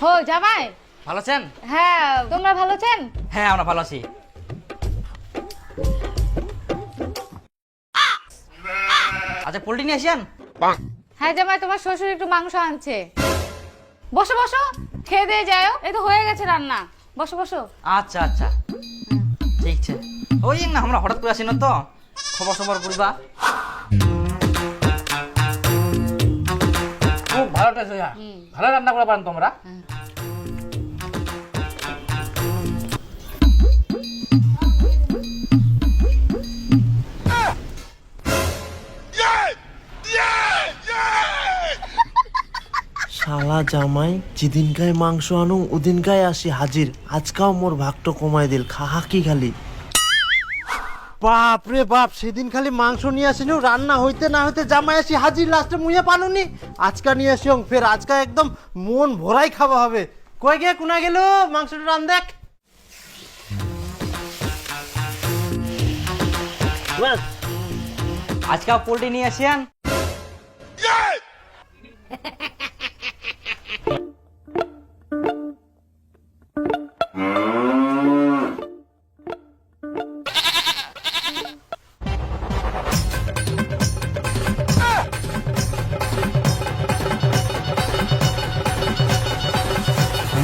হো জামাই। ভালো আছেন? হ্যাঁ তোমরা ভালো আছেন? হ্যাঁ আমরা ভালো আছি। আচ্ছা পোল্ট্রি নিয়ে আসেন হ্যাঁ জামাই তোমার শ্বশুর একটু মাংস আনছে। বসো বসো। খেয়ে দিয়ে যাও। এই তো হয়ে গেছে রান্না। বসো বসো। আচ্ছা আচ্ছা। ঠিক আছে। ওই না আমরা হঠাৎ করে আসি না তো? খবর সবর করবা খুব ভালো রান্না করে পারেন তোমরা। শালা জামাই যেদিনকায় মাংস আনু ওদিনকায় আসি হাজির। আজকাও মোর ভাগটো কমাই দিল। খাহা কি খালি? বাপ রে বাপ সেদিন খালি মাংস নিয়ে আসিনু রান্না হইতে না হইতে জামাই আসি হাজির লাস্টে মুইয়ে পানুনি। আজকা নিয়ে আসি ফের আজকা একদম মন ভরাই খাওয়া হবে। কই গে কোনা গেল? মাংসটা রান দেখ। আজকে পোল্ট্রি নিয়ে আসেন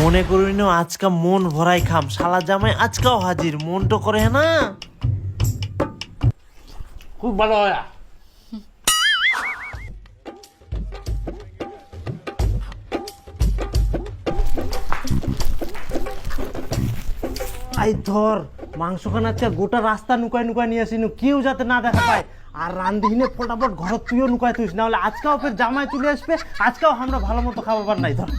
মনে করি না আজকা মন ভরাই খাম। শালা জামাই আজকাও হাজির মন তো করে না। খুব ভালো হইয়া আই ধর মাংস খান আজকে গোটা রাস্তা নুকাই নুকাই নিয়ে আসিনু কেউ যাতে না দেখা পায়। আর রান্ধিনে ফটাফট ঘর তুইও নুকাই তুইস না হলে আজকাও ফের জামাই চলে আসবে আজকাও আমরা ভালো মতো খাবার নাই ধর।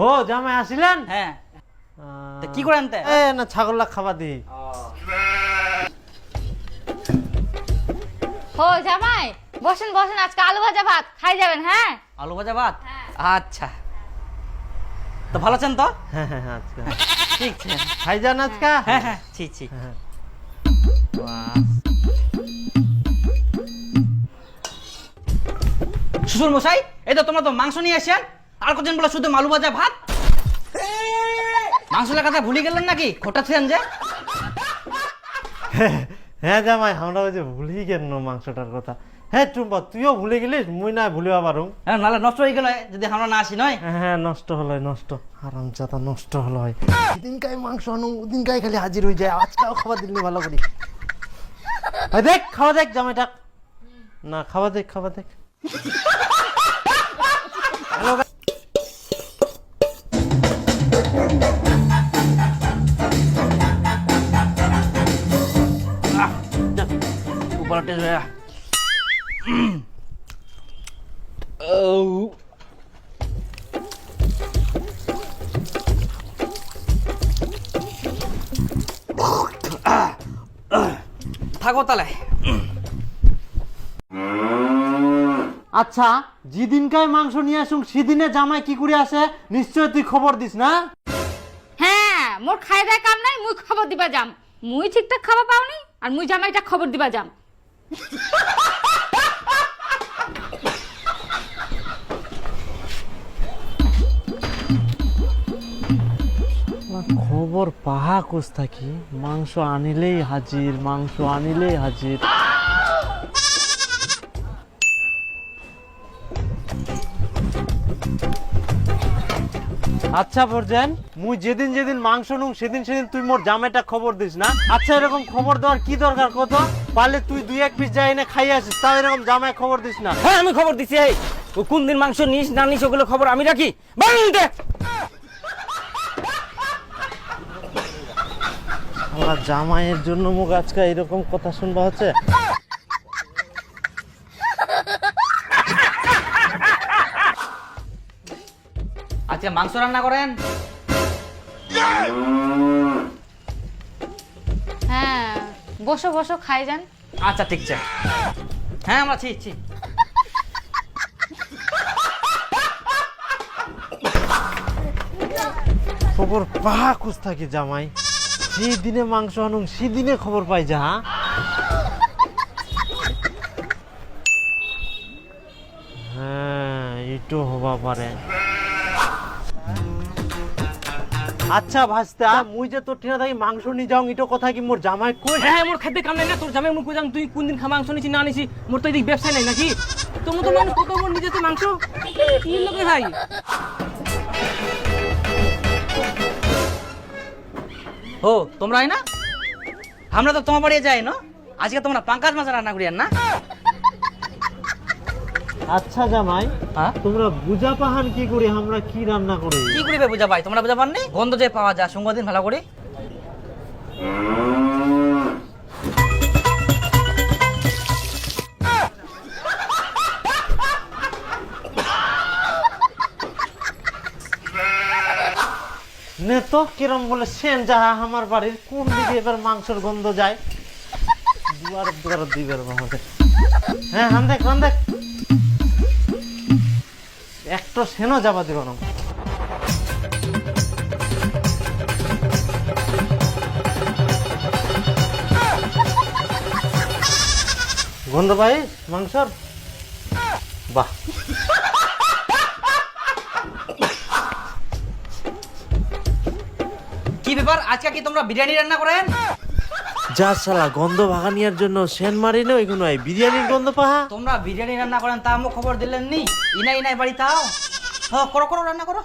হো জামাই আসিলেন? হ্যাঁ। তা কি করেন তে এ না ছাগল খাবার দি। হো জামাই বসেন বসেন আজকে আলু ভাজা ভাত। খাই যাবেন হ্যাঁ? আলু ভাজা ভাত? আচ্ছা। তো ভালো আছেন তো? হ্যাঁ হ্যাঁ হ্যাঁ, আজকা। ঠিক আছে। খাই যান আজকা? হ্যাঁ হ্যাঁ ছি ছি। হ্যাঁ। শ্বশুর মশাই এই তো তোমরা তো মাংস নিয়ে আসেন। আর কজন বলে শুধু মালু ভাজা ভাত? মাংস কথা ভুলে গেলেন নাকি? খোটাচ্ছেন যে? হ্যাঁ জামাই আমরা ওই যে ভুলি গেল মাংসটার কথা। হ্যাঁ টুম্পা তুইও ভুলে গেলিস? মুই না ভুলিবা পারুম হ্যাঁ নাহলে নষ্ট হয়ে গেল যদি আমরা না আসি নয়? হ্যাঁ, হ্যাঁ নষ্ট হলো নষ্ট। আরাম চাতা নষ্ট হলো হয়। দিনকাই মাংস আনু দিনকাই খালি হাজির হয়ে যায়। আজকাও খাবার দিলি ভালো করি। দেখ খাওয়া দেখ জামাইটা। না খাওয়া দেখ খাওয়া দেখ। থাকো তাহলে আচ্ছা যেদিনকাই মাংস নিয়ে আসুন সেদিনে জামাই কি করে আসে? নিশ্চয় তুই খবর দিস না? হ্যাঁ মোর খাই দেয় কাম নাই মুই খবর দিবা যাম। মুই ঠিকঠাক খাবার পাওনি আর মুই জামাইটা খবর দিবা যাম। খবর পাহা কোস থাকি মাংস আনিলেই হাজির মাংস আনিলেই হাজির। আচ্ছা বরজেন মুই যেদিন যেদিন মাংস নুং সেদিন সেদিন তুই মোর জামাইটা খবর দিস না? আচ্ছা এরকম খবর দেওয়ার কি দরকার কত? পারলে তুই দুই এক পিস যাই এনে খাই আসিস তাও এরকম জামাই খবর দিস না। হ্যাঁ আমি খবর দিছি এই। ও কোন দিন মাংস নিস না নিস ওগুলো খবর আমি রাখি। আমার জামাইয়ের জন্য মুখ আজকে এরকম কথা শুনবা হচ্ছে? আজকে মাংস রান্না করেন? হ্যাঁ বসো বসো খাই যান। আচ্ছা ঠিক আছে। হ্যাঁ আমরা ছি ছি। খবর পাহা খুঁজ থাকি জামাই? সেই দিনে মাংস আনুন সেদিনে খবর পাই যা হ্যাঁ? হ্যাঁ এটো হবা পারে। আচ্ছা ভাস্তা মুই যে তোর ঠিনা থাকি মাংস নি যাও ইটো কথা কি মোর জামাই কই? হ্যাঁ মোর খাদ্যে কাম নাই না তোর জামাই মুখ বুঝাং তুই কোন দিন খা মাংস নিছি না নিছি মোর তো এদিক ব্যবসা নাই নাকি? তোমার তো মানুষ কত মোর নিজেতে মাংস? কি লোকে ভাই? ও তোমরা না? আমরা তো তোমার বাড়ি যাই না? আজকে তোমরা পাঙ্কাজ মাছ রান্না করিয়ান না? আচ্ছা জামাই হ্যাঁ? তোমরা বুঝা পাহান কি করি আমরা কি রান্না করি? কি করিবে বুঝা পাই তোমরা বুঝা পাননি গন্ধ যে পাওয়া যায় সঙ্গ দিন ভালো করে। নে তো কিরম বলে সেন যাহা আমার বাড়ির কোন দিকে এবার মাংসের গন্ধ যায়? দুয়ার দুয়ার দিবের আমাদের হ্যাঁ হান দেখ হান দেখ। সেনও যাবা দিব না গন্ধ পাই মাংসর? বাহ। কি ব্যাপার? আজকে কি তোমরা বিরিয়ানি রান্না করেন? যা সালা গন্ধ ভাগানিয়ার জন্য সেন মারি না ওইগুলো বিরিয়ানির গন্ধ পাহা। তোমরা বিরিয়ানি রান্না করেন তা খবর দিলেন নি ইনাই ইনাই বাড়ি তাও? হ্যাঁ করো করো, রান্না করো।